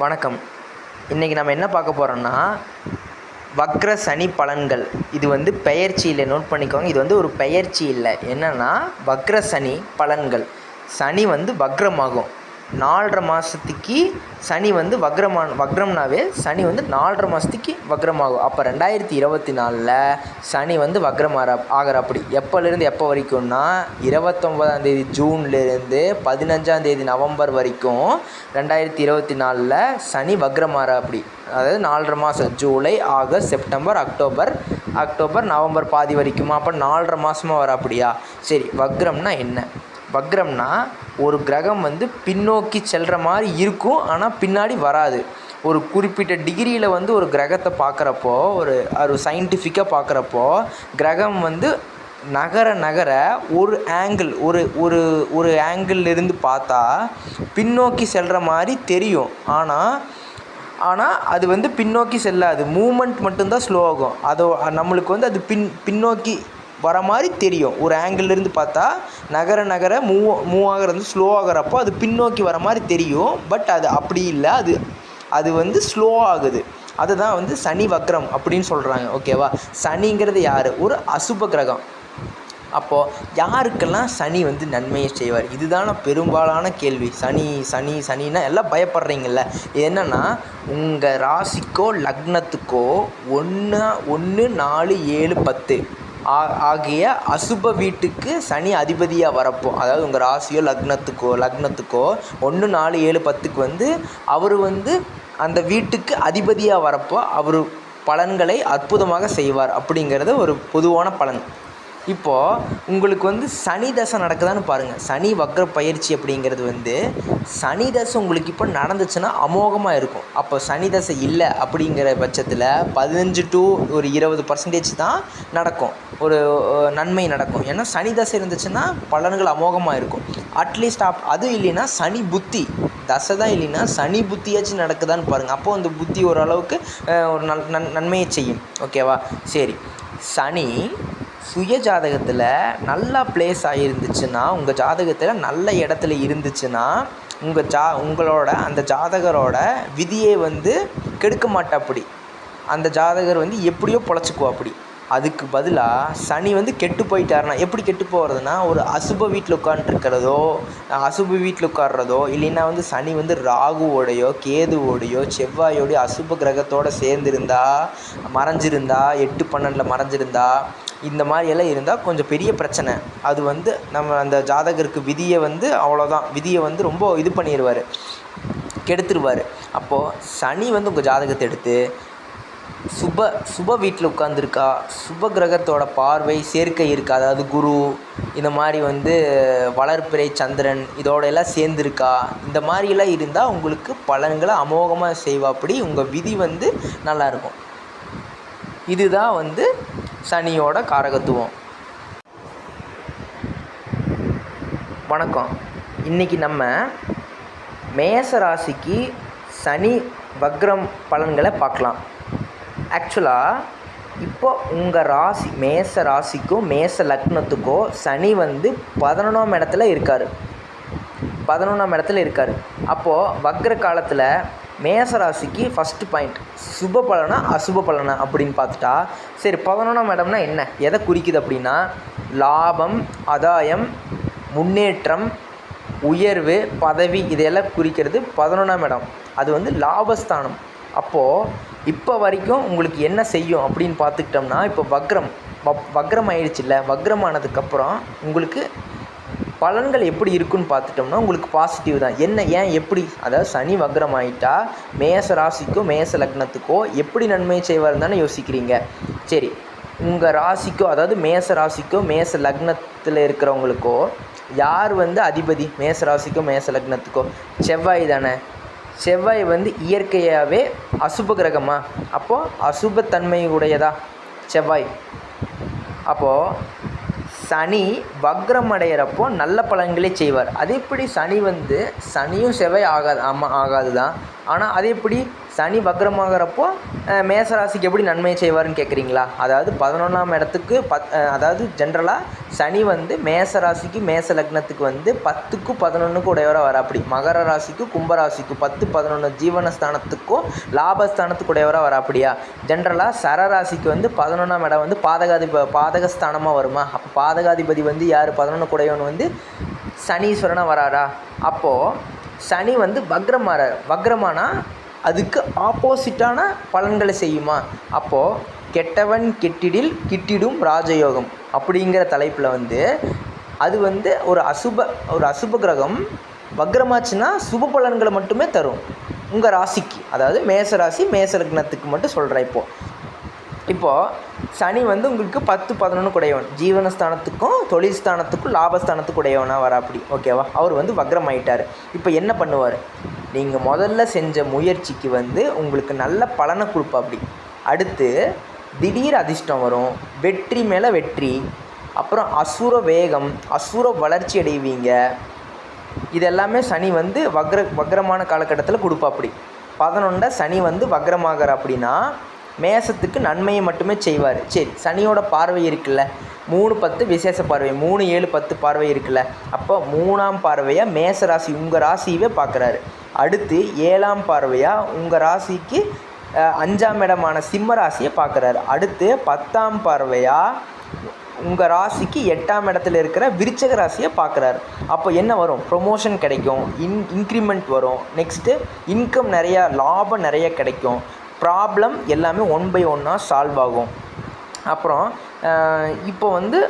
வணக்கம். இன்றைக்கி நம்ம என்ன பார்க்க போகிறோம்னா வக்ர சனி பலன்கள். இது வந்து பெயர்ச்சி இல்லை நோட் பண்ணிக்கோங்க. இது வந்து ஒரு பெயர்ச்சி இல்லை. என்னென்னா வக்ர சனி பலன்கள். சனி வந்து வக்ரமாகும். நாலரை மாதத்துக்கு சனி வந்து வக்ரமான வக்ரம்னாவே சனி வந்து நாலரை மாதத்துக்கு வக்ரமாகும். அப்போ ரெண்டாயிரத்தி இருபத்தி நாலில் சனி வந்து வக்ரமாற ஆகிற அப்படி எப்போலேருந்து எப்போ வரைக்கும்னா இருபத்தொம்போதாம் தேதி ஜூன்லேருந்து பதினஞ்சாம் தேதி நவம்பர் வரைக்கும் ரெண்டாயிரத்தி இருபத்தி நாலில் சனி வக்ரமாற அப்படி அதாவது நாலரை மாதம் July August September October October November பாதி வரைக்குமா? அப்போ நாலரை மாதமாக வர அப்படியா சரி வக்ரம்னா என்ன? வக்ரம்னா ஒரு கிரகம் வந்து பின்னோக்கி செல்கிற மாதிரி இருக்கும் ஆனால் பின்னாடி வராது. ஒரு குறிப்பிட்ட டிகிரியில் வந்து ஒரு கிரகத்தை பார்க்குறப்போ ஒரு ஒரு சயின்டிஃபிக்காக பார்க்குறப்போ கிரகம் வந்து நகர நகர ஒரு ஆங்கிள் ஒரு ஒரு ஒரு ஆங்கிள்லேருந்து பார்த்தா பின்னோக்கி செல்கிற மாதிரி தெரியும். ஆனால் ஆனால் அது வந்து பின்னோக்கி செல்லாது. மூமெண்ட் மட்டும்தான் ஸ்லோ ஆகும். அதோ நம்மளுக்கு வந்து அது பின் பின்னோக்கி வர மாதிரி தெரியும். ஒரு ஆங்கிள்லேருந்து பார்த்தா நகர நகர மூவ் மூவ் ஆகிறது ஸ்லோ ஆகிறப்போ அது பின்னோக்கி வர மாதிரி தெரியும். பட் அது அப்படி இல்லை. அது அது வந்து ஸ்லோ ஆகுது. அதுதான் வந்து சனி வக்ரம் அப்படின்னு சொல்கிறாங்க ஓகேவா சனிங்கிறது யார்? ஒரு அசுப கிரகம். அப்போது யாருக்கெல்லாம் சனி வந்து நன்மையை செய்வார்? இதுதான பெரும்பாலான கேள்வி. சனி சனி சனின்னா எல்லாம் பயப்படுறீங்கல்ல. இது என்னென்னா உங்கள் ராசிக்கோ லக்னத்துக்கோ ஒன்று ஒன்று நாலு ஏழு பத்து. ஆகிய அசுப வீட்டுக்கு சனி அதிபதியாக வரப்போ அதாவது உங்கள் ராசியோ லக்னத்துக்கோ லக்னத்துக்கோ ஒன்று நாலு ஏழு பத்துக்கு வந்து அவர் வந்து அந்த வீட்டுக்கு அதிபதியாக வரப்போ அவர் பலன்களை அற்புதமாக செய்வார் அப்படிங்கிறது ஒரு பொதுவான பலன். இப்போது உங்களுக்கு வந்து சனி தசை நடக்குதான்னு பாருங்கள் சனி வக்ர பயிற்சி அப்படிங்கிறது வந்து சனி தசை உங்களுக்கு இப்போ நடந்துச்சுன்னா அமோகமாக இருக்கும். அப்போ சனி தசை இல்லை அப்படிங்கிற பட்சத்தில் பதினஞ்சு டு ஒரு இருபது பர்சன்டேஜ் தான் நடக்கும். ஒரு நன்மை நடக்கும். ஏன்னா சனி தசை இருந்துச்சுன்னா பலன்கள் அமோகமாக இருக்கும். அட்லீஸ்ட் அப் அதுவும் இல்லைன்னா சனி புத்தி. தசை தான் இல்லைன்னா சனி புத்தியாச்சும் நடக்குதான்னு பாருங்கள் அப்போது அந்த புத்தி ஓரளவுக்கு ஒரு நன் நன்மையை செய்யும். ஓகேவா? சரி. சனி சுய ஜாதகத்தில் நல்லா ப்ளேஸ் ஆகியிருந்துச்சுன்னா உங்கள் ஜாதகத்தில் நல்ல இடத்துல இருந்துச்சுன்னா உங்கள் ஜா உங்களோட அந்த ஜாதகரோட விதியை வந்து கெடுக்க மாட்டாப்படி அந்த ஜாதகர் வந்து எப்படியோ பொழைச்சிக்குவா அப்படி. அதுக்கு பதிலாக சனி வந்து கெட்டு போயிட்டாருன்னா எப்படி கெட்டு போகிறதுனா ஒரு அசுப வீட்டில் உட்காந்துருக்கிறதோ அசுப வீட்டில் உட்கார்றதோ இல்லைன்னா வந்து சனி வந்து ராகுவோடையோ கேதுவோடையோ செவ்வாயோடையோ அசுப கிரகத்தோட சேர்ந்துருந்தா மறைஞ்சிருந்தா எட்டு பன்னெண்டில் மறைஞ்சிருந்தா இந்த மாதிரியெல்லாம் இருந்தால் கொஞ்சம் பெரிய பிரச்சனை. அது வந்து நம்ம அந்த ஜாதகருக்கு விதியை வந்து அவ்வளோதான் விதியை வந்து ரொம்ப இது பண்ணிடுவார் கெடுத்துருவார். அப்போது சனி வந்து உங்கள் ஜாதகத்தை எடுத்து சுப சுப வீட்டில் உட்காந்துருக்கா சுப கிரகத்தோட பார்வை சேர்க்கை இருக்கா? அதாவது குரு இந்த மாதிரி வந்து வளர்ப்பிறை சந்திரன் இதோட எல்லாம் சேர்ந்துருக்கா? இந்த மாதிரிலாம் இருந்தால் உங்களுக்கு பலன்களை அமோகமாக செய்வாப்படி உங்கள் விதி வந்து நல்லாயிருக்கும் இதுதான் வந்து சனியோட காரகத்துவம். வணக்கம். இன்றைக்கி நம்ம மேச ராசிக்கு சனி வக்ரம் பலன்களை பார்க்கலாம். ஆக்சுவலாக இப்போ உங்கள் ராசி மேச ராசிக்கும் மேச லக்னத்துக்கோ சனி வந்து பதினொன்றாம் இடத்துல இருக்கார். பதினொன்றாம் இடத்துல இருக்கார். அப்போது வக்ர காலத்தில் மேசராசிக்கு ஃபஸ்ட்டு பாயிண்ட் சுப பலனா அசுப பலனா அப்படின்னு பார்த்துட்டா சரி பதினொன்றாம் இடம்னா என்ன? எதை குறிக்குது அப்படின்னா லாபம் ஆதாயம் முன்னேற்றம் உயர்வு பதவி இதையெல்லாம் குறிக்கிறது பதினொன்றாம் இடம் அது வந்து லாபஸ்தானம். அப்போது இப்போ வரைக்கும் உங்களுக்கு என்ன செய்யும் அப்படின்னு பார்த்துக்கிட்டோம்னா இப்போ வக்ரம் வப் வக்ரம் ஆயிடுச்சுல்ல? வக்ரம் ஆனதுக்கப்புறம் உங்களுக்கு பலன்கள் எப்படி இருக்குன்னு பார்த்துட்டோம்னா உங்களுக்கு பாசிட்டிவ் தான். என்ன ஏன் எப்படி? அதாவது சனி வக்ரம் ஆகிட்டா மேச ராசிக்கோ மேச லக்னத்துக்கோ எப்படி நன்மை செய்வார் தானே யோசிக்கிறீங்க. சரி உங்கள் ராசிக்கோ அதாவது மேச ராசிக்கோ மேச லக்னத்தில் இருக்கிறவங்களுக்கோ யார் வந்து அதிபதி? மேச ராசிக்கோ மேச லக்னத்துக்கோ. செவ்வாய் தானே. செவ்வாய் வந்து இயற்கையாகவே அசுப கிரகமா? அப்போது அசுபத்தன்மை உடையதா செவ்வாய். அப்போது சனி வக்ரம் அடைகிறப்போ நல்ல பலன்களே செய்வார். அது எப்படி சனி வந்து சனியும் செவ்வாய் ஆகாது ஆமாம் ஆகாது தான் ஆனால் அதே எப்படி? சனி வக்ரமாகிறப்போ மேசராசிக்கு மேச ராசிக்கு எப்படி நன்மை செய்வார்னு கேட்குறீங்களா அதாவது பதினொன்றாம் இடத்துக்கு பத் அதாவது ஜென்ரலாக சனி வந்து மேசராசிக்கு மேச லக்னத்துக்கு வந்து பத்துக்கு பதினொன்றுக்கு உடையவராக வர அப்படி மகர ராசிக்கு கும்பராசிக்கும் பத்து பதினொன்று ஜீவனஸ்தானத்துக்கும் லாபஸ்தானத்துக்கு உடையவராக வர அப்படியா? ஜென்ரலாக சரராசிக்கு வந்து பதினொன்றாம் இடம் வந்து பாதகாதிப பாதகஸ்தானமாக வருமா? அப்போ பாதகாதிபதி வந்து யார்? பதினொன்று குடையவன் வந்து சனீஸ்வரனாக வராரா? அப்போது சனி வந்து வக்ரமாற வக்ரமானா அதுக்கு ஆப்போசிட்டான பலன்களை செய்யுமா? அப்போது கெட்டவன் கெட்டிடில் கிட்டிடும் ராஜயோகம் அப்படிங்கிற தலைப்பில் வந்து அது வந்து ஒரு அசுப ஒரு அசுப கிரகம் வக்ரமாச்சுன்னா சுப பலன்களை மட்டுமே தரும். உங்கள் ராசிக்கு அதாவது மேச ராசி மேச லக்னத்துக்கு மட்டும் சொல்கிறேன் இப்போது இப்போது சனி வந்து உங்களுக்கு பத்து பதினொன்று குடையவன். ஜீவனஸ்தானத்துக்கும் தொழில் ஸ்தானத்துக்கும் லாபஸ்தானத்துக்கு உடையவனாக வர அப்படி ஓகேவா அவர் வந்து வக்ரம் ஆயிட்டார் இப்போ என்ன பண்ணுவார்? நீங்கள் முதல்ல செஞ்ச முயற்சிக்கு வந்து உங்களுக்கு நல்ல பலனை கொடுப்பா அப்படி அடுத்து திடீர் அதிர்ஷ்டம் வரும். வெற்றி மேலே வெற்றி. அப்புறம் அசுர வேகம் அசுர வளர்ச்சி அடைவீங்க. இதெல்லாமே சனி வந்து வக்ர வக்ரமான காலகட்டத்தில் கொடுப்பா அப்படி பதினொன்றை சனி வந்து வக்ரமாகிற அப்படின்னா மேசத்துக்கு நன்மையை மட்டுமே செய்வார். சரி சனியோட பார்வை இருக்குல்ல. மூணு பத்து விசேஷ பார்வை மூணு ஏழு பத்து பார்வை இருக்குல்ல. அப்போ மூணாம் பார்வையாக மேச ராசி உங்கள் ராசியவே பார்க்குறாரு. அடுத்து ஏழாம் பார்வையாக உங்கள் ராசிக்கு அஞ்சாம் இடமான சிம்ம ராசியை பார்க்குறாரு. அடுத்து பத்தாம் பார்வையாக உங்கள் ராசிக்கு எட்டாம் இடத்துல இருக்கிற விருச்சக ராசியை பார்க்குறாரு. அப்போ என்ன வரும்? ப்ரொமோஷன் கிடைக்கும் இன் இன்க்ரிமெண்ட் வரும். நெக்ஸ்ட்டு இன்கம் நிறையா லாபம் நிறைய கிடைக்கும். ப்ராப்ளம் எல்லாமே ஒன் பை ஒன்னாக சால்வ் ஆகும். அப்புறம் இப்போ வந்து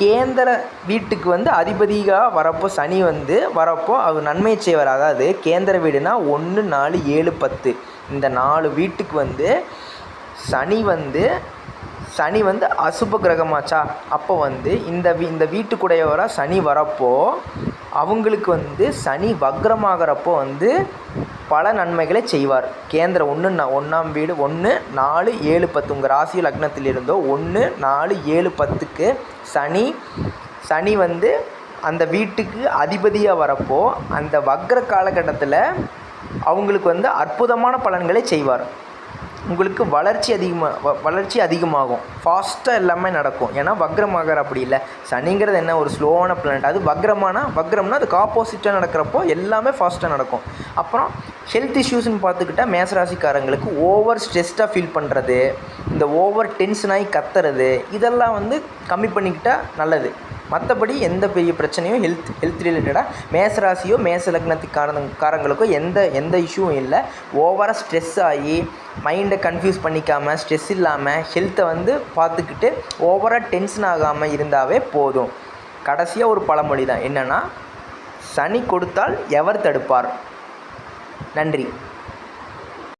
கேந்திர வீட்டுக்கு வந்து அதிபதியாக வரப்போ சனி வந்து வரப்போ அவர் நன்மை செய்வார். அதாவது கேந்திர வீடுனா ஒன்று நாலு ஏழு பத்து. இந்த நாலு வீட்டுக்கு வந்து சனி வந்து சனி வந்து அசுப கிரகமாச்சா? அப்போ வந்து இந்த வீ இந்த வீட்டுக்குடையவராக சனி வரப்போ அவங்களுக்கு வந்து சனி வக்ரமாகறப்போ வந்து பல நன்மைகளை செய்வார். கேந்திர ஒன்று ஒன்றாம் வீடு ஒன்று நாலு ஏழு பத்து உங்கள் ராசி லக்னத்தில் இருந்தோ ஒன்று நாலு ஏழு பத்துக்கு சனி சனி வந்து அந்த வீட்டுக்கு அதிபதியாக வரப்போ அந்த வக்ர காலகட்டத்தில் அவங்களுக்கு வந்து அற்புதமான பலன்களை செய்வார். உங்களுக்கு வளர்ச்சி அதிகமாக வளர்ச்சி அதிகமாகும். ஃபாஸ்ட்டாக எல்லாமே நடக்கும். ஏன்னா வக்ரமாகற அப்படி இல்லை. சனிங்கிறது என்ன? ஒரு ஸ்லோவான பிளானட் அது வக்ரமானா வக்ரம்னா அதுக்கு ஆப்போசிட்டாக நடக்கிறப்போ எல்லாமே ஃபாஸ்ட்டாக நடக்கும். அப்புறம் ஹெல்த் இஷ்யூஸ்னு பார்த்துக்கிட்டா மேசராசிக்காரங்களுக்கு ஓவர் ஸ்ட்ரெஸ்டாக ஃபீல் பண்ணுறது இந்த ஓவர் டென்ஷனாகி கத்துறது இதெல்லாம் வந்து கம்மி பண்ணிக்கிட்டால் நல்லது. மற்றபடி எந்த பெரிய பிரச்சனையும் ஹெல்த் ஹெல்த் ரிலேட்டடாக மேசராசியோ மேச லக்னத்துக்காரங்க காரங்களுக்கோ எந்த எந்த இஷ்யூவும் இல்லை. ஓவராக ஸ்ட்ரெஸ் ஆகி மைண்டை கன்ஃபியூஸ் பண்ணிக்காமல் ஸ்ட்ரெஸ் இல்லாமல் ஹெல்த்தை வந்து பார்த்துக்கிட்டு ஓவராக டென்ஷன் ஆகாமல் இருந்தாவே போதும். கடைசியாக ஒரு பழமொழி தான். என்னென்னா சனி கொடுத்தால் எவர் தடுப்பார்? நன்றி.